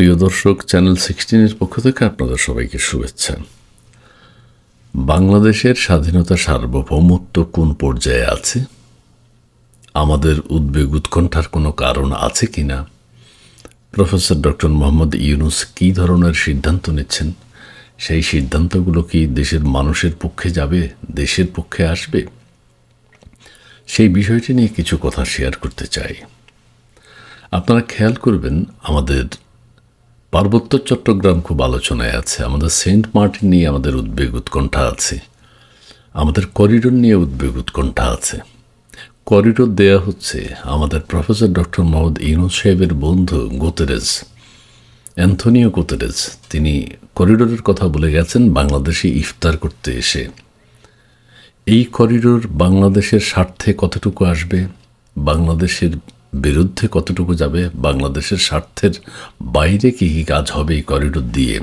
প্রিয় দর্শক চ্যানেল সিক্সটিনের পক্ষ থেকে আপনাদের সবাইকে শুভেচ্ছা। বাংলাদেশের স্বাধীনতা সার্বভৌমত্ব কোন পর্যায়ে আছে? আমাদের উদ্বেগ উৎকণ্ঠার কোনো কারণ আছে কি না প্রফেসর ডক্টর মোহাম্মদ ইউনুস কী ধরনের সিদ্ধান্ত নিচ্ছেন? সেই সিদ্ধান্তগুলো কি দেশের মানুষের পক্ষে যাবে, দেশের পক্ষে আসবে? সেই বিষয়টি নিয়ে কিছু কথা শেয়ার করতে চাই। আপনারা খেয়াল করবেন, আমাদের পার্বত্য চট্টগ্রাম খুব আলোচনায় আছে। আমাদের সেন্ট মার্টিন নিয়ে আমাদের উদ্বেগ উৎকণ্ঠা আছে। আমাদের করিডোর নিয়ে উদ্বেগ উৎকণ্ঠা আছে। করিডোর দেয়া হচ্ছে আমাদের প্রফেসর ডক্টর মোহাম্মদ ইউনুস সাহেবের বন্ধু গোতেরেজ, অ্যান্থনিও গোতেরেজ। তিনি করিডোরের কথা বলে গেছেন বাংলাদেশে ইফতার করতে এসে। এই করিডোর বাংলাদেশের স্বার্থে কতটুকু আসবে? বাংলাদেশের বিরুদ্ধে কতটুকু যাবে, বাংলাদেশের স্বার্থের বাইরে কী কী কাজ হবে এই করিডোর দিয়ে?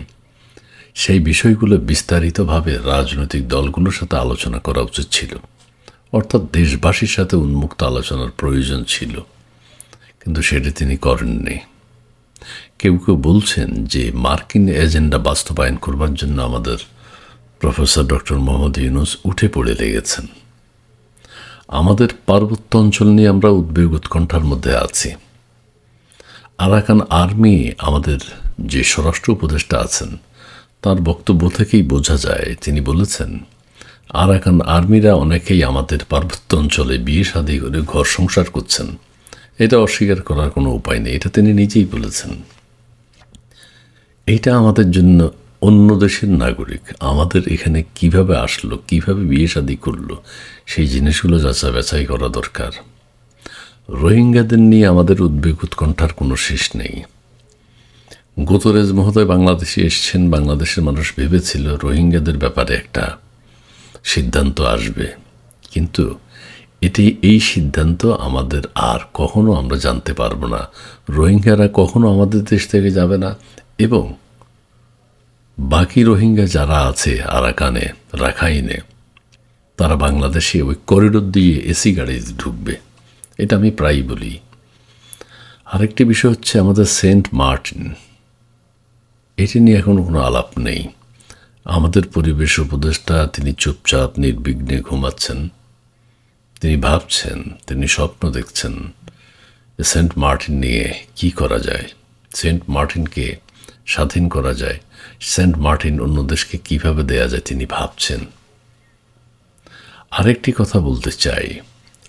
সেই বিষয়গুলো বিস্তারিতভাবে রাজনৈতিক দলগুলোর সাথে আলোচনা করা উচিত ছিল। অর্থাৎ দেশবাসীর সাথে উন্মুক্ত আলোচনার প্রয়োজন ছিল। কিন্তু সেটা তিনি করেননি। কেউ কেউ বলছেন যে মার্কিন এজেন্ডা বাস্তবায়ন করবার জন্য আমাদের প্রফেসর ডক্টর মোহাম্মদ ইউনুস উঠে পড়ে লেগেছেন। আমাদের পার্বত্য অঞ্চল নিয়ে আমরা উদ্বেগ উৎকণ্ঠার মধ্যে আছি। আরাকান আর্মি আমাদের যে স্বরাষ্ট্র উপদেষ্টা আছেন, তার বক্তব্য থেকেই বোঝা যায়। তিনি বলেছেন, আরাকান আর্মিরা অনেকেই আমাদের পার্বত্য অঞ্চলে বিয়ে শাদী করে ঘর সংসার করছেন। এটা অস্বীকার করার কোনো উপায় নেই, এটা তিনি নিজেই বলেছেন। এইটা আমাদের জন্য অন্য দেশের নাগরিক আমাদের এখানে কীভাবে আসলো, কীভাবে বিয়ে শাদী করল, সেই জিনিসগুলো যাচা বাছাই করা দরকার। রোহিঙ্গাদের নিয়ে আমাদের উদ্বেগ উৎকণ্ঠার কোনো শেষ নেই। গোতরেজ মহোদয় বাংলাদেশে এসছেন, বাংলাদেশের মানুষ ভেবেছিল রোহিঙ্গাদের ব্যাপারে একটা সিদ্ধান্ত আসবে। কিন্তু এটি, এই সিদ্ধান্ত আমাদের আর কখনো আমরা জানতে পারব না। রোহিঙ্গারা কখনো আমাদের দেশ থেকে যাবে না এবং বাকি রোহিঙ্গা যারা আছে আরাকানে, রাখাইনে, তারা বাংলাদেশে ওই করিডোর দিয়ে এসি গাড়ি ঢুকবে। এটা আমি প্রায়ই বলি। আরেকটি বিষয় হচ্ছে আমাদের সেন্ট মার্টিন। এটি নিয়ে এখন কোনো আলাপ নেই। আমাদের পরিবেশ উপদেষ্টা তিনি চুপচাপ, নির্বিঘ্নে ঘুমাচ্ছেন। তিনি ভাবছেন, তিনি স্বপ্ন দেখছেন সেন্ট মার্টিন নিয়ে কি করা যায়। সেন্ট মার্টিনকে স্বাধীন করা যায়। সেন্ট মার্টিন অন্য দেশকে কীভাবে দেয়া যায় তিনি ভাবছেন। আরেকটি কথা বলতে চাই।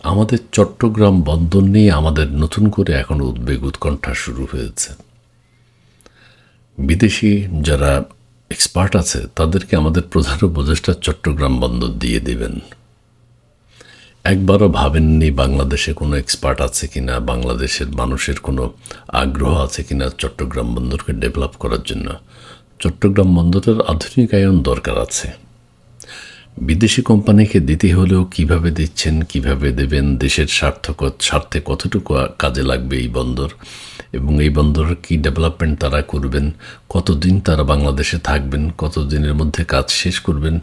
আমাদের চট্টগ্রাম বন্দর নিয়ে আমাদের নতুন করে এখন উদ্বেগ উৎকণ্ঠা শুরু হয়েছে। বিদেশি যারা এক্সপার্ট আছে, তাদেরকে আমাদের প্রধান উপদেষ্টা চট্টগ্রাম বন্দর দিয়ে দেবেন। একবারও ভাবেননি বাংলাদেশে কোনো এক্সপার্ট আছে কিনা, বাংলাদেশের মানুষের কোনো আগ্রহ আছে কিনা চট্টগ্রাম বন্দরকে ডেভেলপ করার জন্য। চট্টগ্রাম বন্দরের আধুনিকায়ন দরকার আছে। বিদেশি কোম্পানিকে দিতে হলেও কীভাবে দিচ্ছেন, কীভাবে দেবেন, দেশের সার্থক স্বার্থে কতটুকু কাজে লাগবে এই বন্দর এবং এই বন্দরের কী ডেভেলপমেন্ট তারা করবেন, কতদিন তারা বাংলাদেশে থাকবেন, কতদিনের মধ্যে কাজ শেষ করবেন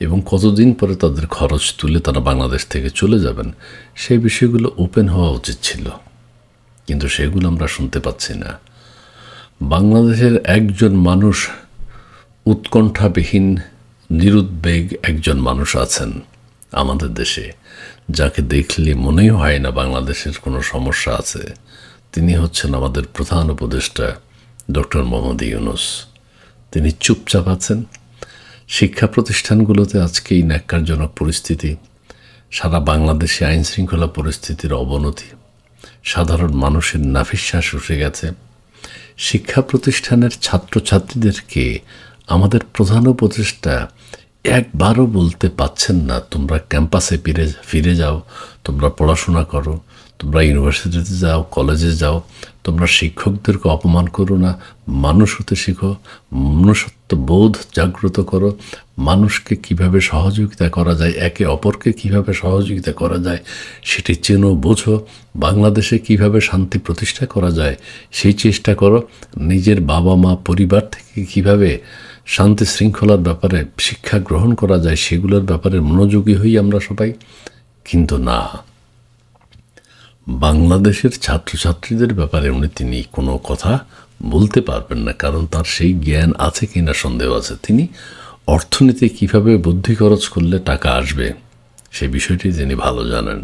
এবং কতদিন পরে তাদের খরচ তুলে তারা বাংলাদেশ থেকে চলে যাবেন, সেই বিষয়গুলো ওপেন হওয়া উচিত ছিল। কিন্তু সেগুলো আমরা শুনতে পাচ্ছি না। বাংলাদেশের একজন মানুষ উৎকণ্ঠাবিহীন, নিরুদ্বেগ একজন মানুষ আছেন আমাদের দেশে। যাকে দেখলে মনেই হয় না বাংলাদেশের কোনো সমস্যা আছে। তিনি হচ্ছেন আমাদের প্রধান উপদেষ্টা ডক্টর মোহাম্মদ ইউনুস। তিনি চুপচাপ আছেন। শিক্ষা প্রতিষ্ঠানগুলোতে আজকে এই ন্যাক্কারজনক পরিস্থিতি। সারা বাংলাদেশে আইনশৃঙ্খলা পরিস্থিতির অবনতি। সাধারণ মানুষের নাফিশ্বাস উঠে গেছে। শিক্ষা প্রতিষ্ঠানের ছাত্রছাত্রীদেরকে আমাদের প্রধান উপদেষ্টা একবারও বলতে পাচ্ছেন না, তোমরা ক্যাম্পাসে ফিরে ফিরে যাও, তোমরা পড়াশোনা করো, তোমরা ইউনিভার্সিটিতে যাও, কলেজে যাও, তোমরা শিক্ষকদেরকে অপমান করো না, মানুষ হতে শিখো মনুষ্যত্ব বোধ জাগ্রত করো। মানুষকে কীভাবে সহযোগিতা করা যায়, একে অপরকে কীভাবে সহযোগিতা করা যায়, সেটি চেনো, বোঝো। বাংলাদেশে কীভাবে শান্তি প্রতিষ্ঠা করা যায়, সেই চেষ্টা করো। নিজের বাবা মা পরিবার থেকে কীভাবে শান্তি শৃঙ্খলার ব্যাপারে শিক্ষা গ্রহণ করা যায়, সেগুলোর ব্যাপারে মনোযোগী হই আমরা সবাই। কিন্তু না, বাংলাদেশের ছাত্রছাত্রীদের ব্যাপারে উনি তিনি কোনো কথা বলতে পারবেন না, কারণ তার সেই জ্ঞান আছে কিনা সন্দেহ আছে। তিনি অর্থনীতি কীভাবে বুদ্ধি খরচ করলে টাকা আসবে, সে বিষয়টি তিনি ভালো জানেন।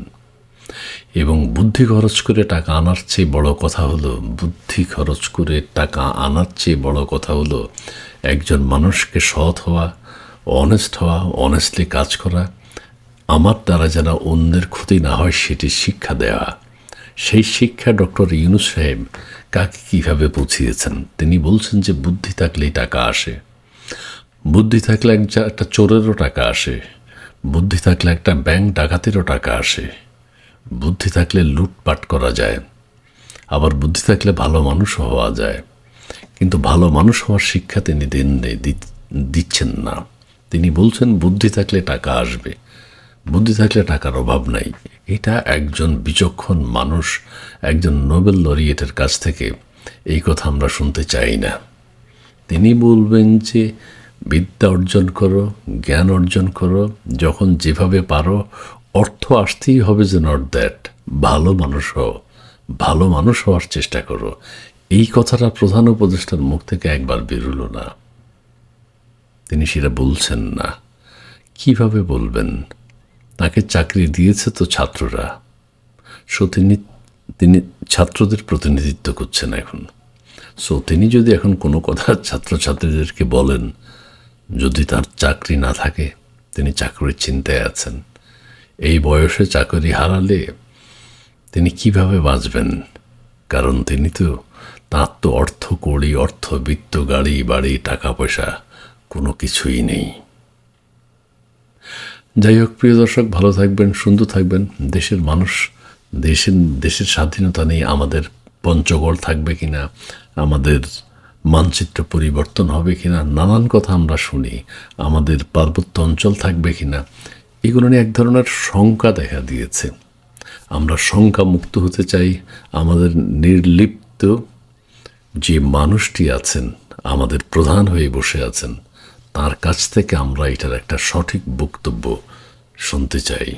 এবং বুদ্ধি খরচ করে টাকা আনার চেয়ে বড় কথা হলো, বুদ্ধি খরচ করে টাকা আনার চেয়ে বড় কথা হলো, একজন মানুষকে সৎ হওয়া অনেস্ট হওয়া অনেস্টলি কাজ করা, আমার দ্বারা যেন অন্যের ক্ষতি না হয়, সেটি শিক্ষা দেওয়া সেই শিক্ষা ডক্টর ইউনুস সাহেব কাকে কীভাবে বুঝিয়েছেন তিনি বলছেন যে বুদ্ধি থাকলেই টাকা আসে। বুদ্ধি থাকলে একটা চোরেরও টাকা আসে। বুদ্ধি থাকলে একটা ব্যাংক ডাকাতেরও টাকা আসে। বুদ্ধি থাকলে লুটপাট করা যায়। আবার বুদ্ধি থাকলে ভালো মানুষ হওয়া যায়। কিন্তু ভালো মানুষ হওয়ার শিক্ষা তিনি দেন দিচ্ছেন না। তিনি বলছেন বুদ্ধি থাকলে টাকা আসবে। বুদ্ধি থাকলে টাকার অভাব নাই। এটা একজন বিচক্ষণ মানুষ, একজন নোবেল লরিয়েটের কাছ থেকে এই কথা আমরা শুনতে চাই না। তিনি বলবেন যে, বিদ্যা অর্জন করো, জ্ঞান অর্জন করো, যখন যেভাবে পারো, অর্থ আসতেই হবে যে নট দ্যাট ভালো মানুষ হও, ভালো মানুষ হওয়ার চেষ্টা করো। এই কথাটা প্রধান উপদেষ্টার মুখ থেকে একবার বেরোলো না। তিনি সেটা বলছেন না। কীভাবে বলবেন? তাকে চাকরি দিয়েছে তো ছাত্ররা। সো তিনি তিনি ছাত্রদের প্রতিনিধিত্ব করছেন এখন। সো তিনি যদি এখন কোনো কথা ছাত্রছাত্রীদেরকে বলেন, যদি তার চাকরি না থাকে, তিনি চাকরির চিন্তায় আছেন। এই বয়সে চাকরি হারালে তিনি কীভাবে বাঁচবেন? কারণ তিনি তো, তার তো অর্থ কড়ি অর্থ বিত্ত গাড়ি, বাড়ি টাকা পয়সা কোনো কিছুই নেই। যাই হোক, প্রিয় দর্শক, ভালো থাকবেন, সুন্দর থাকবেন। দেশের মানুষ, দেশের দেশের স্বাধীনতা নিয়ে আমাদের পঞ্চগড় থাকবে কি না আমাদের মানচিত্র পরিবর্তন হবে কি না নানান কথা আমরা শুনি, আমাদের পার্বত্য অঞ্চল থাকবে কি না এগুলো নিয়ে এক ধরনের শঙ্কা দেখা দিয়েছে। আমরা শঙ্কা মুক্ত হতে চাই, আমাদের নির্লিপ্ত যে মানুষটি আছেন, আমাদের প্রধান হয়ে বসে আছেন তার কাছ থেকে আমরা এটার একটা সঠিক বক্তব্য শুনতে চাই।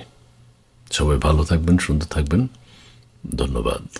সবাই ভালো থাকবেন, সুন্দর থাকবেন। ধন্যবাদ।